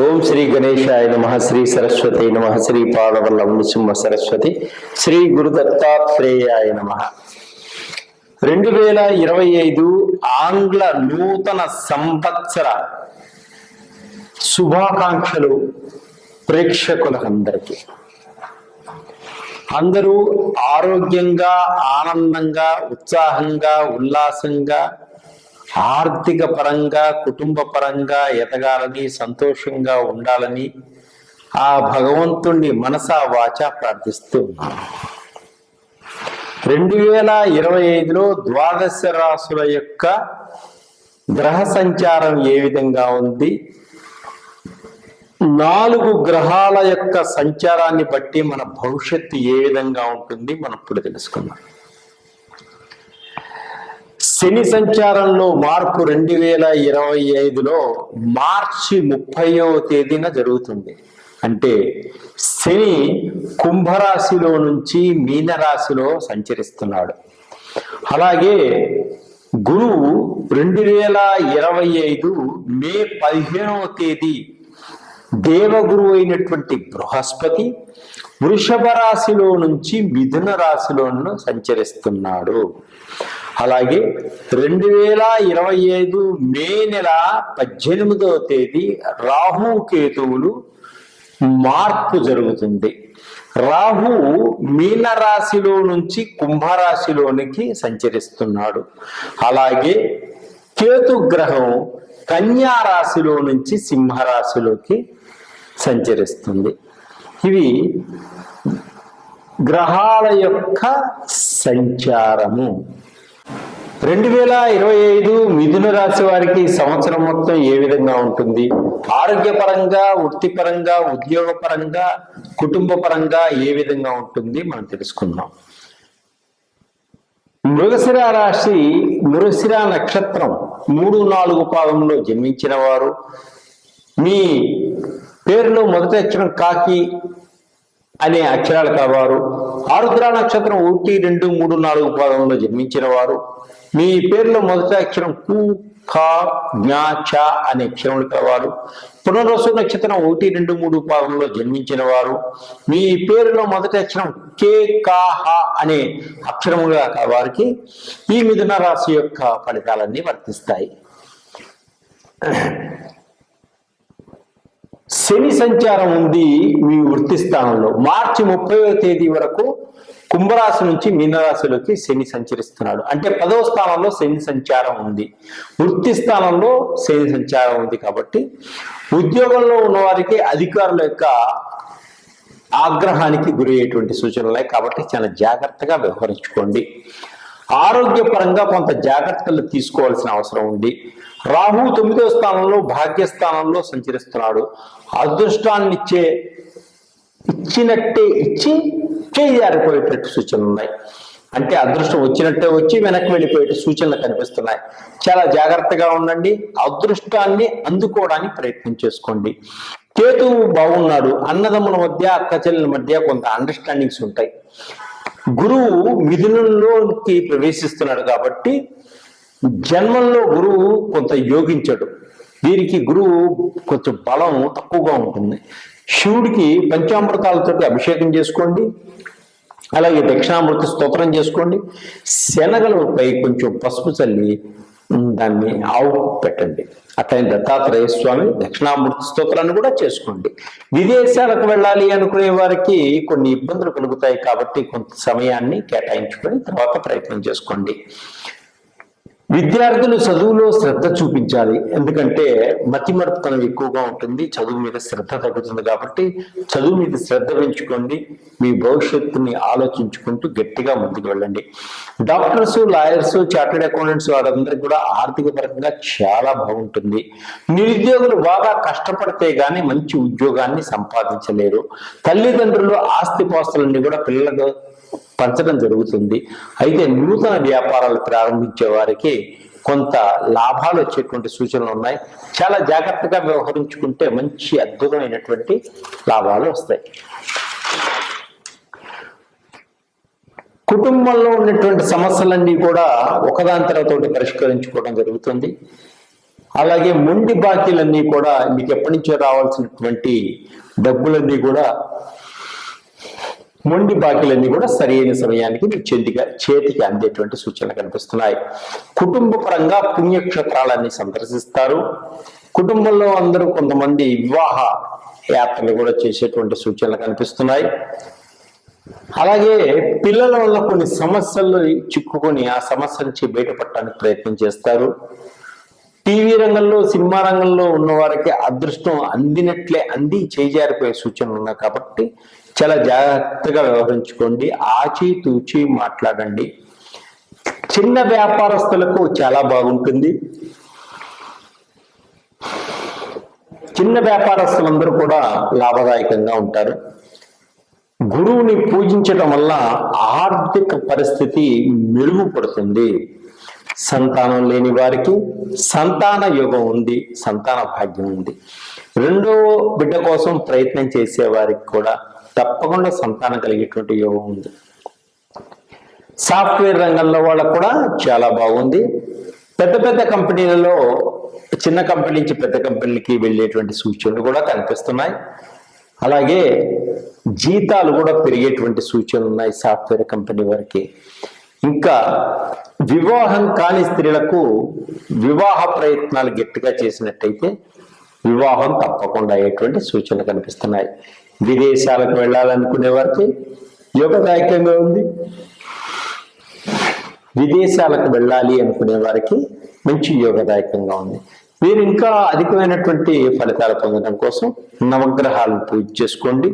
ఓం శ్రీ గణేశాయ నమ శ్రీ సరస్వతి నమ శ్రీ పాదవల్ల నృసింహ సరస్వతి శ్రీ గురు దత్తాత్రేయాయ నమ. రెండు వేల ఇరవై ఐదు ఆంగ్ల నూతన సంవత్సర శుభాకాంక్షలు ప్రేక్షకులందరికీ. అందరూ ఆరోగ్యంగా ఆనందంగా ఉత్సాహంగా ఉల్లాసంగా ఆర్థిక పరంగా కుటుంబ పరంగా ఎదగాలని సంతోషంగా ఉండాలని ఆ భగవంతుణ్ణి మనసా వాచ ప్రార్థిస్తూ ఉన్నాను రెండు వేల ఇరవై ఐదులో ద్వాదశ రాసుల యొక్క గ్రహ సంచారం ఏ విధంగా ఉంది? నాలుగు గ్రహాల యొక్క సంచారాన్ని బట్టి మన భవిష్యత్తు ఏ విధంగా ఉంటుంది? మనం ఇప్పుడు తెలుసుకుందాం. శని సంచారంలో మార్పు రెండు వేల ఇరవై ఐదులో మార్చి ముప్పైవ తేదీన జరుగుతుంది. అంటే శని కుంభరాశిలో నుంచి మీనరాశిలో సంచరిస్తున్నాడు. అలాగే గురువు రెండు వేల ఇరవై ఐదు మే పదిహేనవ తేదీ దేవగురు అయినటువంటి బృహస్పతి వృషభ రాశిలో నుంచి మిథున రాశిలో సంచరిస్తున్నాడు. అలాగే రెండు వేల ఇరవై ఐదు మే నెల పద్దెనిమిదవ తేదీ రాహు కేతువులు మార్పు జరుగుతుంది. రాహు మీనరాశిలో నుంచి కుంభరాశిలోనికి సంచరిస్తున్నాడు. అలాగే కేతు గ్రహం కన్యా రాశిలో నుంచి సింహరాశిలోకి సంచరిస్తుంది. ఇవి గ్రహాల యొక్క సంచారము. రెండు వేల ఇరవై ఐదు మిథున రాశి వారికి సంవత్సరం మొత్తం ఏ విధంగా ఉంటుంది? ఆరోగ్యపరంగా వృత్తిపరంగా ఉద్యోగపరంగా కుటుంబ పరంగా ఏ విధంగా ఉంటుంది? మనం తెలుసుకుందాం. మృగశిర రాశి మృగశిర నక్షత్రం మూడు నాలుగు పాదంలో జన్మించిన వారు మీ పేరులో మొదటి అక్షరం కాకి అనే అక్షరాలు కావారు. ఆరుద్ర నక్షత్రం ఒకటి రెండు మూడు నాలుగు పాదంలో జన్మించిన వారు మీ పేరులో మొదటి అక్షరం కు ఖ జ్ఞా చ అనే అక్షరములు కలవారు పునర్వసు నక్షత్రం ఒకటి రెండు మూడు పాదంలో జన్మించిన వారు మీ పేరులో మొదటి అక్షరం కే కా హ అనే అక్షరముగా వారికి ఈ మిథున రాశి యొక్క ఫలితాలన్నీ వర్తిస్తాయి. శని సంచారం ఉంది మీ వృత్తి స్థానంలో. మార్చి ముప్పైవ తేదీ వరకు కుంభరాశి నుంచి మీనరాశిలోకి శని సంచరిస్తున్నాడు. అంటే పదవ స్థానంలో శని సంచారం ఉంది. వృత్తి స్థానంలో శని సంచారం ఉంది కాబట్టి ఉద్యోగంలో ఉన్న వారికి అధికారుల యొక్క ఆగ్రహానికి గురి అయ్యేటువంటి సూచనలు కాబట్టి చాలా జాగ్రత్తగా వ్యవహరించుకోండి. ఆరోగ్యపరంగా కొంత జాగ్రత్తలు తీసుకోవాల్సిన అవసరం ఉంది. రాహు తొమ్మిదో స్థానంలో భాగ్యస్థానంలో సంచరిస్తున్నాడు. అదృష్టాన్ని ఇచ్చే ఇచ్చినట్టే ఇచ్చి చేయారిపోయేటట్టు సూచనలు ఉన్నాయి. అంటే అదృష్టం వచ్చినట్టే వచ్చి వెనక్కి వెళ్ళిపోయే సూచనలు కనిపిస్తున్నాయి. చాలా జాగ్రత్తగా ఉండండి. అదృష్టాన్ని అందుకోవడానికి ప్రయత్నం చేసుకోండి. కేతువు బాగున్నాడు. అన్నదమ్ముల మధ్య అక్క చెల్లెల మధ్య కొంత అండర్స్టాండింగ్స్ ఉంటాయి. గురువు మిథునంలోకి ప్రవేశిస్తున్నాడు కాబట్టి జన్మంలో గురువు కొంత యోగించడు. దీనికి గురువు కొంచెం బలం తక్కువగా ఉంటుంది. శివుడికి పంచామృతాలతో అభిషేకం చేసుకోండి. అలాగే దక్షిణామృతి స్తోత్రం చేసుకోండి. శనగలపై కొంచెం పసుపు చల్లి దాన్ని ఆవు పెట్టండి. అట్లయిన దత్తాత్రేయ స్వామి దక్షిణామూర్తి స్తోత్రాన్ని కూడా చేసుకోండి. విదేశాలకు వెళ్ళాలి అనుకునే వారికి కొన్ని ఇబ్బందులు కలుగుతాయి కాబట్టి కొంత సమయాన్ని కేటాయించుకొని తర్వాత ప్రయత్నం చేసుకోండి. విద్యార్థులు చదువులో శ్రద్ధ చూపించాలి. ఎందుకంటే మతిమరుపుతనం ఎక్కువగా ఉంటుంది. చదువు మీద శ్రద్ధ తగ్గుతుంది కాబట్టి చదువు మీద శ్రద్ధ పెంచుకోండి. మీ భవిష్యత్తుని ఆలోచించుకుంటూ గట్టిగా ముందుకు వెళ్ళండి. డాక్టర్స్ లాయర్స్ చార్టెడ్ అకౌంటెంట్స్ వారందరికీ కూడా ఆర్థిక పరంగా చాలా బాగుంటుంది. నిరుద్యోగులు బాగా కష్టపడితే గానీ మంచి ఉద్యోగాన్ని సంపాదించలేరు. తల్లిదండ్రులు ఆస్తిపాస్తులన్నీ కూడా పిల్లలకు పంచడం జరుగుతుంది. అయితే నూతన వ్యాపారాలు ప్రారంభించే వారికి కొంత లాభాలు వచ్చేటువంటి సూచనలు ఉన్నాయి. చాలా జాగ్రత్తగా వ్యవహరించుకుంటే మంచి అద్భుతమైనటువంటి లాభాలు వస్తాయి. కుటుంబంలో ఉన్నటువంటి సమస్యలన్నీ కూడా ఒకదాని తర్వాత పరిష్కరించుకోవడం జరుగుతుంది. అలాగే మొండి బాకీలన్నీ కూడా మీకు ఎప్పటి నుంచో రావాల్సినటువంటి డబ్బులన్నీ కూడా మొండి బాకీలన్నీ కూడా సరైన సమయానికి మీ చేతిగా చేతికి అందేటువంటి సూచనలు కనిపిస్తున్నాయి. కుటుంబ పరంగా పుణ్యక్షేత్రాలన్నీ సందర్శిస్తారు. కుటుంబంలో అందరూ కొంతమంది వివాహ యాత్రలు కూడా చేసేటువంటి సూచనలు కనిపిస్తున్నాయి. అలాగే పిల్లల వల్ల కొన్ని సమస్యలు చిక్కుకొని ఆ సమస్య నుంచి బయటపడటానికి ప్రయత్నం చేస్తారు. టీవీ రంగంలో సినిమా రంగంలో ఉన్న వారికి అదృష్టం అందినట్లే అంది చేజారిపోయే సూచనలు ఉన్నాయి కాబట్టి చాలా జాగ్రత్తగా వ్యవహరించుకోండి. ఆచితూచి మాట్లాడండి. చిన్న వ్యాపారస్తులకు చాలా బాగుంటుంది. చిన్న వ్యాపారస్తులందరూ కూడా లాభదాయకంగా ఉంటారు. గురువుని పూజించడం వల్ల ఆర్థిక పరిస్థితి మెరుగుపడుతుంది. సంతానం లేని వారికి సంతాన యోగం ఉంది సంతాన భాగ్యం ఉంది. రెండో బిడ్డ కోసం ప్రయత్నం చేసే వారికి కూడా తప్పకుండా సంతానం కలిగేటువంటి యోగం ఉంది. సాఫ్ట్వేర్ రంగంలో వాళ్ళకు కూడా చాలా బాగుంది. పెద్ద పెద్ద కంపెనీలలో చిన్న కంపెనీ నుంచి పెద్ద కంపెనీలకి వెళ్ళేటువంటి సూచనలు కూడా కనిపిస్తున్నాయి. అలాగే జీతాలు కూడా పెరిగేటువంటి సూచనలు ఉన్నాయి సాఫ్ట్వేర్ కంపెనీ వారికి. ఇంకా వివాహం కాని స్త్రీలకు వివాహ ప్రయత్నాలు గట్టిగా చేసినట్టయితే వివాహం తప్పకుండా అయ్యేటువంటి సూచనలు కనిపిస్తున్నాయి. విదేశాలకు వెళ్ళాలనుకునే వారికి యోగదాయకంగా ఉంది. విదేశాలకు వెళ్ళాలి అనుకునే వారికి మంచి యోగదాయకంగా ఉంది. మీరు ఇంకా అధికమైనటువంటి ఫలితాలు పొందడం కోసం నవగ్రహాలను పూజ చేసుకోండి.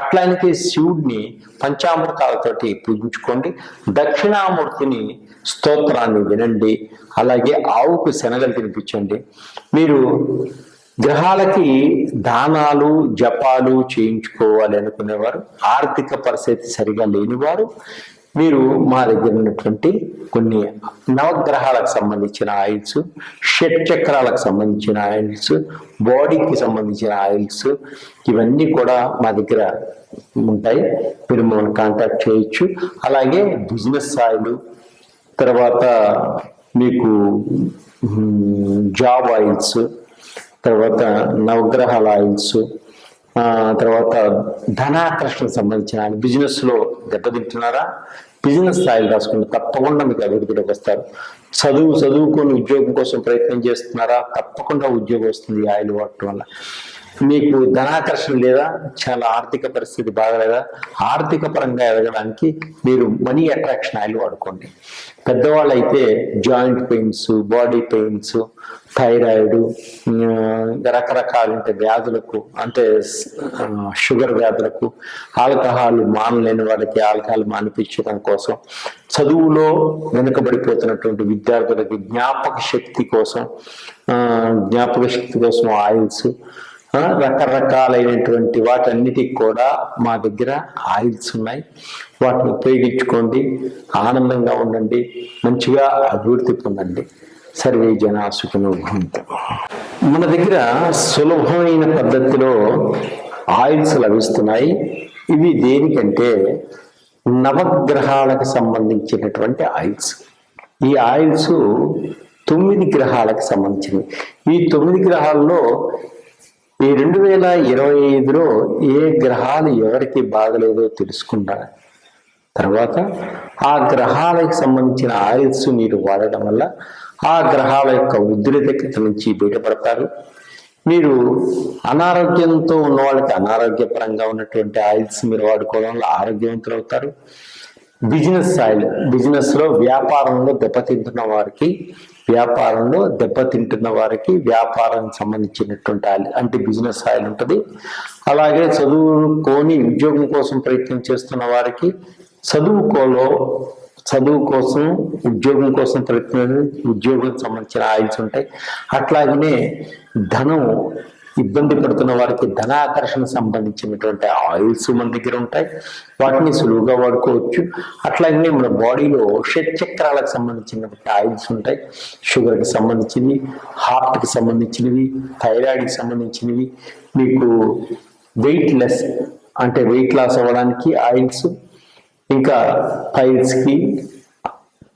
అట్లానికి శివుడిని పంచామృతాలతోటి పూజించుకోండి. దక్షిణామూర్తిని స్తోత్రాన్ని వినండి. అలాగే ఆవుకు శనగలు తినిపించండి. మీరు గ్రహాలకి దానాలు జపాలు చేయించుకోవాలి అనుకునేవారు. ఆర్థిక పరిస్థితి సరిగా లేనివారు. మీరు మా దగ్గర ఉన్నటువంటి కొన్ని నవగ్రహాలకు సంబంధించిన ఆయిల్స్ షట్ చక్రాలకు సంబంధించిన ఆయిల్స్ బాడీకి సంబంధించిన ఆయిల్స్ ఇవన్నీ కూడా మా దగ్గర ఉంటాయి. మీరు మమ్మల్ని కాంటాక్ట్ చేయొచ్చు. అలాగే బిజినెస్ ఆయిల్ తర్వాత మీకు జాబ్ ఆయిల్స్ తర్వాత నవగ్రహాల ఆయిల్స్ తర్వాత ధనాకర్షణ సంబంధించిన బిజినెస్లో దెబ్బతింటున్నారా? బిజినెస్ ఆయిల్ రాసుకుని తప్పకుండా మీకు అభివృద్ధిలోకి వస్తారు. చదువు చదువుకొని ఉద్యోగం కోసం ప్రయత్నం చేస్తున్నారా? తప్పకుండా ఉద్యోగం వస్తుంది ఆయిల్ వాడటం వల్ల. మీకు ధనాకర్షణ లేదా చాలా ఆర్థిక పరిస్థితి బాగలేదా? ఆర్థిక పరంగా ఎదగడానికి మీరు మనీ అట్రాక్షన్ ఆయిల్ వాడుకోండి. పెద్దవాళ్ళు అయితే joint pains body pains thyroid రకరకాల వ్యాధులకు అంటే షుగర్ వ్యాధులకు ఆల్కహాల్ మానలేని వాళ్ళకి ఆల్కహాల్ మానిపించడం కోసం చదువులో వెనుకబడిపోతున్నటువంటి విద్యార్థులకి జ్ఞాపక శక్తి కోసం జ్ఞాపక శక్తి కోసం ఆయిల్స్ రకరకాలైనటువంటి వాటన్నిటికి కూడా మా దగ్గర ఆయిల్స్ ఉన్నాయి. వాటిని ఉపయోగించుకోండి. ఆనందంగా ఉండండి. మంచిగా అభివృద్ధి పొందండి. సర్వే జన మన దగ్గర సులభమైన పద్ధతిలో ఆయిల్స్ లభిస్తున్నాయి. ఇవి దేనికంటే నవగ్రహాలకు సంబంధించినటువంటి ఆయిల్స్. ఈ ఆయిల్స్ తొమ్మిది గ్రహాలకు సంబంధించినవి. ఈ తొమ్మిది గ్రహాల్లో ఈ రెండు వేల ఇరవై ఐదులో ఏ గ్రహాలు ఎవరికి బాగలేదో తెలుసుకుంటారు. తర్వాత ఆ గ్రహాలకు సంబంధించిన ఆయిల్స్ మీరు వాడడం వల్ల ఆ గ్రహాల యొక్క ఉద్రిక్తత నుంచి బయటపడతారు. మీరు అనారోగ్యంతో ఉన్న వాళ్ళకి అనారోగ్యపరంగా ఉన్నటువంటి ఆయిల్స్ మీరు వాడుకోవడం వల్ల ఆరోగ్యవంతులు అవుతారు. బిజినెస్ ఆయిల్ బిజినెస్లో వ్యాపారంలో దెబ్బతింటున్న వారికి వ్యాపారంలో దెబ్బతింటున్న వారికి వ్యాపారం సంబంధించినటువంటి అంటే బిజినెస్ ఆయిల్ ఉంటుంది. అలాగే చదువుకోని ఉద్యోగం కోసం ప్రయత్నం చేస్తున్న వారికి చదువుకోలో చదువు కోసం ఉద్యోగం కోసం ప్రయత్నం ఉద్యోగం సంబంధించిన ఆయిల్స్ ఉంటాయి. అట్లాగనే ధనం ఇబ్బంది పడుతున్న వారికి ధనాకర్షణ సంబంధించినటువంటి ఆయిల్స్ మన దగ్గర ఉంటాయి. వాటిని సులువుగా వాడుకోవచ్చు. అట్లాగే మన బాడీలో షట్ చక్రాలకు సంబంధించినటువంటి ఆయిల్స్ ఉంటాయి. షుగర్కి సంబంధించినవి హార్ట్కి సంబంధించినవి థైరాయిడ్కి సంబంధించినవి. మీకు వెయిట్ లెస్ అంటే వెయిట్ లాస్ అవ్వడానికి ఆయిల్స్ ఇంకా పైల్స్కి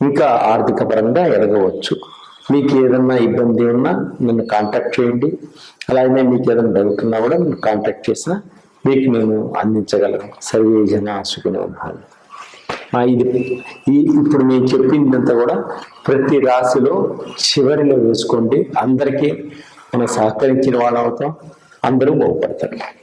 ఇంకా ఆర్థిక పరంగా ఎదగవచ్చు. మీకు ఏదన్నా ఇబ్బంది ఉన్నా నన్ను కాంటాక్ట్ చేయండి. అలాగే మీకు ఏదైనా డౌట్ ఉన్నా కూడా నన్ను కాంటాక్ట్ చేసినా మీకు నేను అందించగలను. సర్వే జన సుఖినో భావి ఇది ఈ ఇప్పుడు నేను చెప్పిందంతా కూడా ప్రతి రాశిలో చివరిలో వేసుకోండి. అందరికీ మనం సహకరించిన వాళ్ళు అవుతాం. అందరూ బాగుపడతారు.